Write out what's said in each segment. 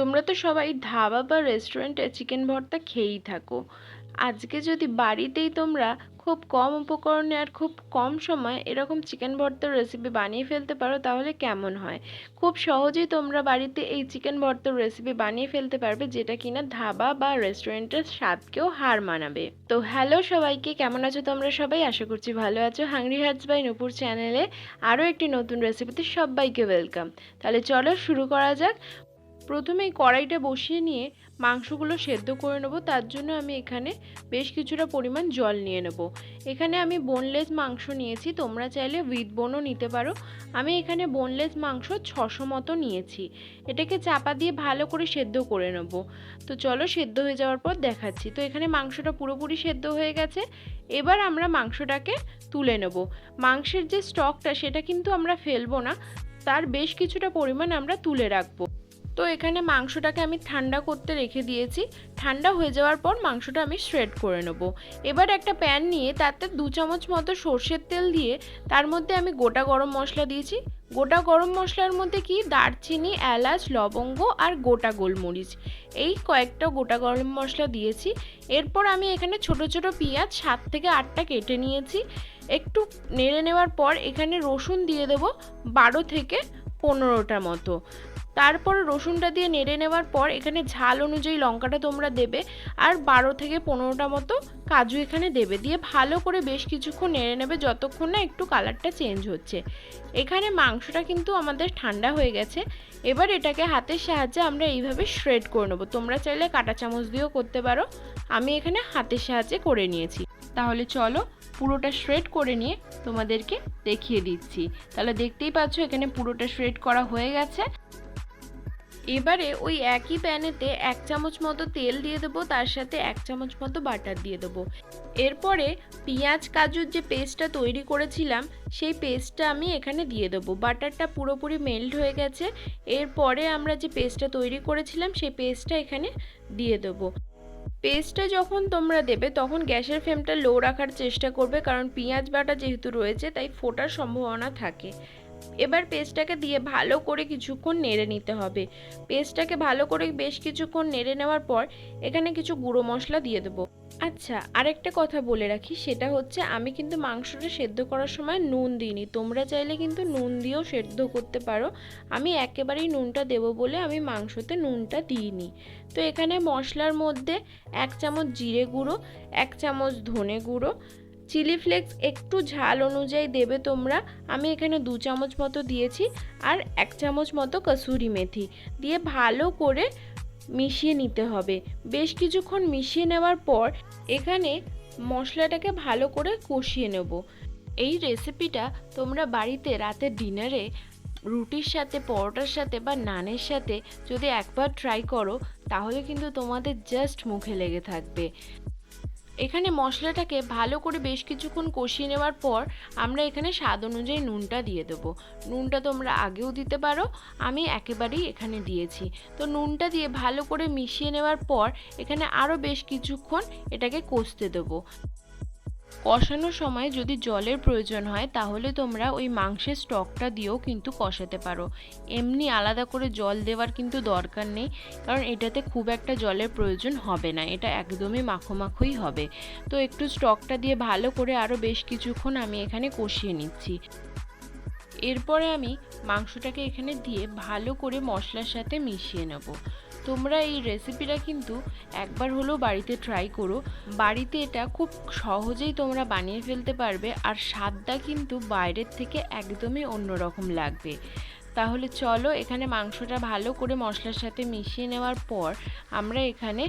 তোমরা তো সবাই ধাবা বা রেস্টুরেন্টে চিকেন ভর্তা খেয়েই থাকো। আজকে যদি বাড়িতেই তোমরা খুব কম উপকরণে আর খুব কম সময়ে এরকম চিকেন ভর্তার রেসিপি বানিয়ে ফেলতে পারো, তাহলে কেমন হয়? খুব সহজেই তোমরা বাড়িতে এই চিকেন ভর্তার রেসিপি বানিয়ে ফেলতে পারবে, যেটা কিনা ধাবা বা রেস্টুরেন্টের স্বাদকেও হার মানাবে। তো হ্যালো সবাইকে, কেমন আছো তোমরা সবাই? আশা করছি ভালো আছো। হাংরি হার্টস বাই নুপুর চ্যানেলে আরও একটি নতুন রেসিপিতে সবাইকে ওয়েলকাম তাহলে চলো শুরু করা যাক। প্রথমেই কড়াইটা বসিয়ে নিয়ে মাংসগুলো সেদ্ধ করে নেব। তার জন্য আমি এখানে বেশ কিছুটা পরিমাণ জল নিয়ে নেব। এখানে আমি বোনলেস মাংস নিয়েছি, তোমরা চাইলে উইথ বোনও নিতে পারো। আমি এখানে বোনলেস মাংস ছশো মতো নিয়েছি। এটাকে চাপা দিয়ে ভালো করে সেদ্ধ করে নেব। তো চলো সেদ্ধ হয়ে যাওয়ার পর দেখাচ্ছি। তো এখানে মাংসটা পুরোপুরি সেদ্ধ হয়ে গেছে। এবার আমরা মাংসটাকে তুলে নেব। মাংসের যে স্টকটা সেটা কিন্তু আমরা ফেলব না। তার বেশ কিছুটা পরিমাণ আমরা তুলে রাখব। তো এখানে মাংসটাকে আমি ঠান্ডা করতে রেখে দিয়েছি। ঠান্ডা হয়ে যাওয়ার পর মাংসটা আমি শ্রেড করে নেব। এবার একটা প্যান নিয়ে তাতে দু চামচ মতো সর্ষের তেল দিয়ে তার মধ্যে আমি গোটা গরম মশলা দিয়েছি। গোটা গরম মশলার মধ্যে কি? দারচিনি, এলাচ, লবঙ্গ আর গোটা গোলমরিচ। এই কয়েকটা গোটা গরম মশলা দিয়েছি। এরপর আমি এখানে ছোট ছোট পেঁয়াজ সাত থেকে আটটা কেটে নিয়েছি। একটু নেড়ে নেওয়ার পর এখানে রসুন দিয়ে দেবো বারো থেকে পনেরোটা মতো। তারপর রসুনটা দিয়ে নেড়ে নেওয়ার পর এখানে ঝাল অনুযায়ী লঙ্কাটা তোমরা দেবে আর বারো থেকে পনেরোটা মতো কাজু এখানে দেবে। দিয়ে ভালো করে বেশ কিছুক্ষণ নেড়ে নেবে যতক্ষণ না একটু কালারটা চেঞ্জ হচ্ছে। এখানে মাংসটা কিন্তু আমাদের ঠান্ডা হয়ে গেছে। এবার এটাকে হাতের সাহায্যে আমরা এইভাবে শ্রেড করে নেব। তোমরা চাইলে কাঁটা চামচ দিয়েও করতে পারো। আমি এখানে হাতের সাহায্যে করে নিয়েছি। তাহলে চলো পুরোটা শ্রেড করে নিয়ে তোমাদেরকে দেখিয়ে দিচ্ছি। তাহলে দেখতেই পাচ্ছ এখানে পুরোটা শ্রেড করা হয়ে গেছে। এবারে ওই একই প্যানেতে এক চামচ মতো তেল দিয়ে দেবো, তার সাথে এক চামচ মতো বাটার দিয়ে দেবো। এরপরে পেঁয়াজ, কাজুর যে পেস্টটা তৈরি করেছিলাম, সেই পেস্টটা আমি এখানে দিয়ে দেবো। বাটারটা পুরোপুরি মেল্ট হয়ে গেছে। এরপরে আমরা যে পেস্টটা তৈরি করেছিলাম, সেই পেস্টটা এখানে দিয়ে দেবো। পেস্টটা যখন তোমরা দেবে, তখন গ্যাসের ফ্লেমটা লো রাখার চেষ্টা করবে, কারণ পেঁয়াজ বাটা যেহেতু রয়েছে, তাই ফোটার সম্ভাবনা থাকে। এবার পেস্টটাকে দিয়ে ভালো করে কিছুক্ষণ নেড়ে নিতে হবে। পেস্টটাকে ভালো করে বেশ কিছুক্ষণ নেড়ে নেওয়ার পর এখানে কিছু গুঁড়ো মশলা দিয়ে দেবো। আচ্ছা আরেকটা কথা বলে রাখি, সেটা হচ্ছে আমি কিন্তু মাংসটা সেদ্ধ করার সময় নুন দিইনি। তোমরা চাইলে কিন্তু নুন দিয়েও সেদ্ধ করতে পারো। আমি একেবারেই নুনটা দেবো বলে আমি মাংসতে নুনটা দিইনি। তো এখানে মশলার মধ্যে এক চামচ জিরে গুঁড়ো, এক চামচ ধনে গুঁড়ো চিলি ফ্লেক্স একটু ঝাল অনুযায়ী দেবে তোমরা। আমি এখানে দু চামচ মতো দিয়েছি আর এক চামচ মতো কসুরি মেথি দিয়ে ভালো করে মিশিয়ে নিতে হবে। বেশ কিছুক্ষণ মিশিয়ে নেওয়ার পর এখানে মশলাটাকে ভালো করে কষিয়ে নেব। এই রেসিপিটা তোমরা বাড়িতে রাতের ডিনারে রুটির সাথে, পরোটার সাথে বা নানের সাথে যদি একবার ট্রাই করো, তাহলে কিন্তু তোমাদের জাস্ট মুখে লেগে থাকবে। এখানে মশলাটাকে ভালো করে বেশ কিছুক্ষণ কষিয়ে নেওয়ার পর আমরা এখানে স্বাদ অনুযায়ী নুনটা দিয়ে দেবো। নুনটা তোমরা আগেও দিতে পারো, আমি একেবারেই এখানে দিয়েছি। তো নুনটা দিয়ে ভালো করে মিশিয়ে নেওয়ার পর এখানে আরও বেশ কিছুক্ষণ এটাকে কষতে দেবো। কষানোর সময় যদি জলের প্রয়োজন হয়, তাহলে তোমরা ওই মাংসের স্টকটা দিয়েও কিন্তু কষাতে পারো। এমনি আলাদা করে জল দেওয়ার কিন্তু দরকার নেই, কারণ এটাতে খুব একটা জলের প্রয়োজন হবে না, এটা একদমই মাখো মাখোই হবে। তো একটু স্টকটা দিয়ে ভালো করে আরও বেশ কিছুক্ষণ আমি এখানে কষিয়ে নিচ্ছি। এরপরে আমি মাংসটাকে এখানে দিয়ে ভালো করে মশলার সাথে মিশিয়ে নেব। তোমরা এই রেসিপিটা কিন্তু একবার হলেও বাড়িতে ট্রাই করো। বাড়িতে এটা খুব সহজেই তোমরা বানিয়ে ফেলতে পারবে, আর স্বাদটা কিন্তু বাইরের থেকে একদমই অন্যরকম লাগবে। তাহলে চলো এখানে মাংসটা ভালো করে মশলার সাথে মিশিয়ে নেওয়ার পর আমরা এখানে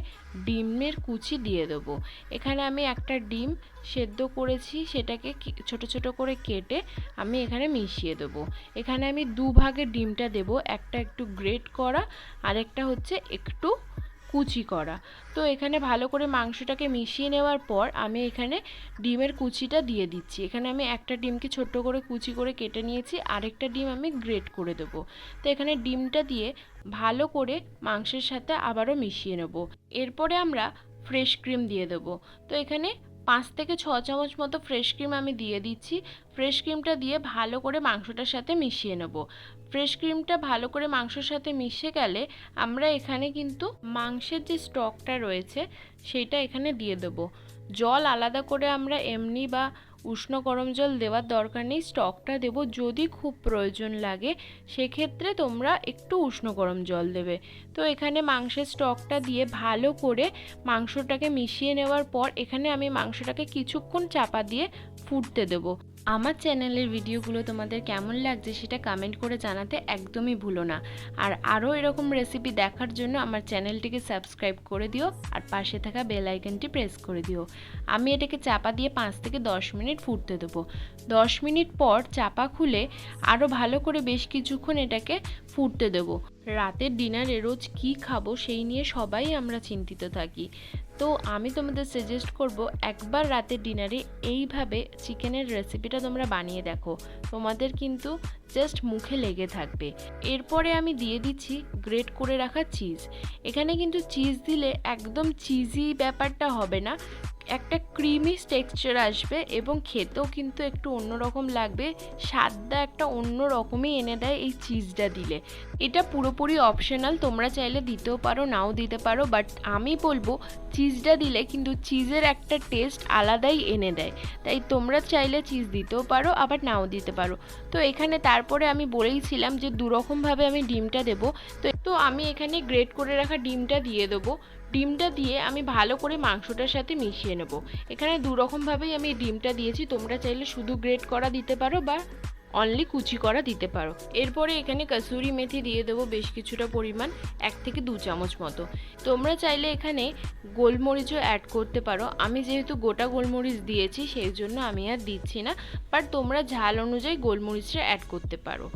ডিমের কুচি দিয়ে দেবো। এখানে আমি একটা ডিম সেদ্ধ করেছি, সেটাকে ছোট ছোট করে কেটে আমি এখানে মিশিয়ে দেব। এখানে আমি দু ভাগে ডিমটা দেব, একটা একটু গ্রেট করা আরেকটা হচ্ছে একটু কুচি করা। তো এখানে ভালো করে মাংসটাকে মিশিয়ে নেওয়ার পর আমি এখানে ডিমের কুচিটা দিয়ে দিচ্ছি। এখানে আমি একটা ডিমকে ছোট্ট করে কুচি করে কেটে নিয়েছি, আরেকটা ডিম আমি গ্রেট করে দেবো। তো এখানে ডিমটা দিয়ে ভালো করে মাংসের সাথে আবারও মিশিয়ে নেব। এরপরে আমরা ফ্রেশ ক্রিম দিয়ে দেবো। তো এখানে পাঁচ থেকে ছ চামচ মতো ফ্রেশ ক্রিম আমি দিয়ে দিচ্ছি। ফ্রেশ ক্রিমটা দিয়ে ভালো করে মাংসটার সাথে মিশিয়ে নেব। ফ্রেশ ক্রিমটা ভালো করে মাংসের সাথে মিশে গেলে আমরা এখানে কিন্তু মাংসের যে স্টকটা রয়েছে, সেটা এখানে দিয়ে দেবো। জল আলাদা করে আমরা এমনি বা উষ্ণ গরম জল দেওয়ার দরকার নেই, স্টকটা দেব যদি খুব প্রয়োজন লাগে। সেক্ষেত্রে তোমরা একটু উষ্ণ গরম জল দেবে। তো এখানে মাংসের স্টকটা দিয়ে ভালো করে মাংসটাকে মিশিয়ে নেওয়ার পর এখানে আমি মাংসটাকে কিছুক্ষণ চাপা দিয়ে ফুটতে দেবো। আমার চ্যানেলের ভিডিওগুলো তোমাদের কেমন লাগছে সেটা কমেন্ট করে জানাতে একদমই ভুলো না। আর আরও এরকম রেসিপি দেখার জন্য আমার চ্যানেলটিকে সাবস্ক্রাইব করে দিও আর পাশে থাকা বেল আইকনটি প্রেস করে দিও। আমি এটাকে চাপা দিয়ে পাঁচ থেকে দশ মিনিট ফুটতে দেবো। দশ মিনিট পর চাপা খুলে আরও ভালো করে বেশ কিছুক্ষণ এটাকে ফুটতে দেবো। রাতের ডিনারে রোজ কী খাব সেই নিয়ে সবাই আমরা চিন্তিত থাকি। তো আমি তোমাদের সাজেস্ট করব একবার রাতের ডিনারে এইভাবে চিকেনের রেসিপিটা তোমরা বানিয়ে দেখো। তোমাদের কিন্তু জাস্ট মুখে লেগে থাকবে। এরপরে আমি দিয়ে দিচ্ছি গ্রেট করে রাখা চিজ এখানে কিন্তু চিজ দিলে একদম চিজি ব্যাপারটা হবে না। একটা ক্রিমি টেক্সচার আসবে এবং খেতেও কিন্তু একটু অন্যরকম লাগবে। স্বাদটা একটা অন্য রকমই এনে দেয় এই চিজটা দিলে। এটা পুরোপুরি অপশনাল তোমরা চাইলে দিতেও পারো, নাও দিতে পারো বাট আমি বলব চিজটা দিলে কিন্তু চিজের একটা টেস্ট আলাদাই এনে দেয়। তাই তোমরা চাইলে চিজ দিতেও পারো, আবার নাও দিতে পারো। তো এখানে তারপরে আমি বলেইছিলাম যে দুরকমভাবে আমি ডিমটা দেবো। তো তো আমি এখানে গ্রেট করে রাখা ডিমটা দিয়ে দেবো। ডিমটা দিয়ে আমি ভালো করে মাংসটার সাথে মিশিয়ে নেব। এখানে দু রকমভাবেই আমি ডিমটা দিয়েছি, তোমরা চাইলে শুধু গ্রেট করা দিতে পারো বা অনলি কুচি করা দিতে পারো। এরপরে এখানে কসুরি মেথি দিয়ে দেবো বেশ কিছুটা পরিমাণ, এক থেকে দু চামচ মতো। তোমরা চাইলে এখানে গোলমরিচও অ্যাড করতে পারো। আমি যেহেতু গোটা গোলমরিচ দিয়েছি, সেই জন্য আমি আর দিচ্ছি না বাট তোমরা ঝাল অনুযায়ী গোলমরিচটা অ্যাড করতে পারো।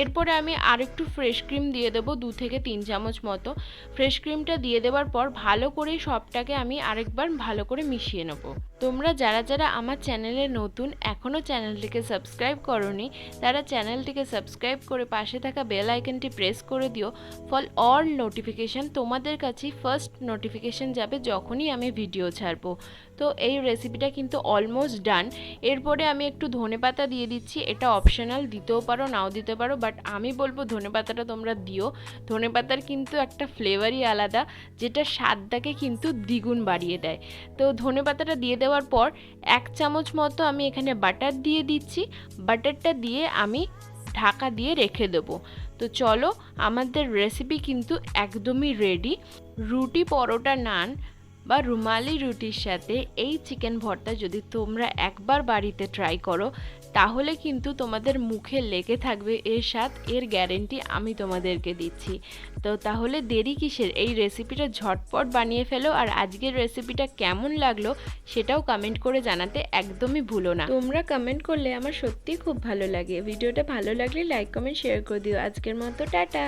এরপরে আমি আর একটু ফ্রেশ ক্রিম দিয়ে দেবো দু থেকে তিন চামচ মতো। ফ্রেশ ক্রিমটা দিয়ে দেওয়ার পর ভালো করে সবটাকে আমি আরেকবার ভালো করে মিশিয়ে নেব। তোমরা যারা যারা আমার চ্যানেলে নতুন এখনও চ্যানেলটিকে সাবস্ক্রাইব করনি, তারা চ্যানেলটিকে সাবস্ক্রাইব করে পাশে থাকা বেল আইকনটি প্রেস করে দিও। ফল অল নোটিফিকেশান তোমাদের কাছেই ফার্স্ট নোটিফিকেশান যাবে যখনই আমি ভিডিও ছাড়বো। তো এই রেসিপিটা কিন্তু অলমোস্ট ডান এরপরে আমি একটু ধনে পাতা দিয়ে দিচ্ছি। এটা অপশনাল দিতেও পারো, নাও দিতে পারো বাট আমি বলব ধনে পাতাটা তোমরা দিও। ধনে পাতার কিন্তু একটা ফ্লেভারই আলাদা, যেটা স্বাদটাকে কিন্তু দ্বিগুণ বাড়িয়ে দেয়। তো ধনে পাতাটা দিয়ে দেওয়ার পর এক চামচ মতো আমি এখানে বাটার দিয়ে দিচ্ছি। বাটারটা দিয়ে আমি ঢাকা দিয়ে রেখে দেবো। তো চলো, আমাদের রেসিপি কিন্তু একদমই রেডি রুটি পরোটা নান বা রুমালি রুটির সাথে এই চিকেন ভর্তা যদি তোমরা একবার বাড়িতে ট্রাই করো, তাহলে কিন্তু তোমাদের মুখে লেগে থাকবে এর স্বাদ, এর গ্যারেন্টি আমি তোমাদেরকে দিচ্ছি। তো তাহলে দেরি কিসের? এই রেসিপিটা ঝটপট বানিয়ে ফেলো আর আজকের রেসিপিটা কেমন লাগল সেটাও কমেন্ট করে জানাতে একদমই ভুলো না। তোমরা কমেন্ট করলে আমার সত্যিই খুব ভালো লাগে। ভিডিওটা ভালো লাগলে লাইক কমেন্ট শেয়ার করে দিও। আজকের মতো, টাটা!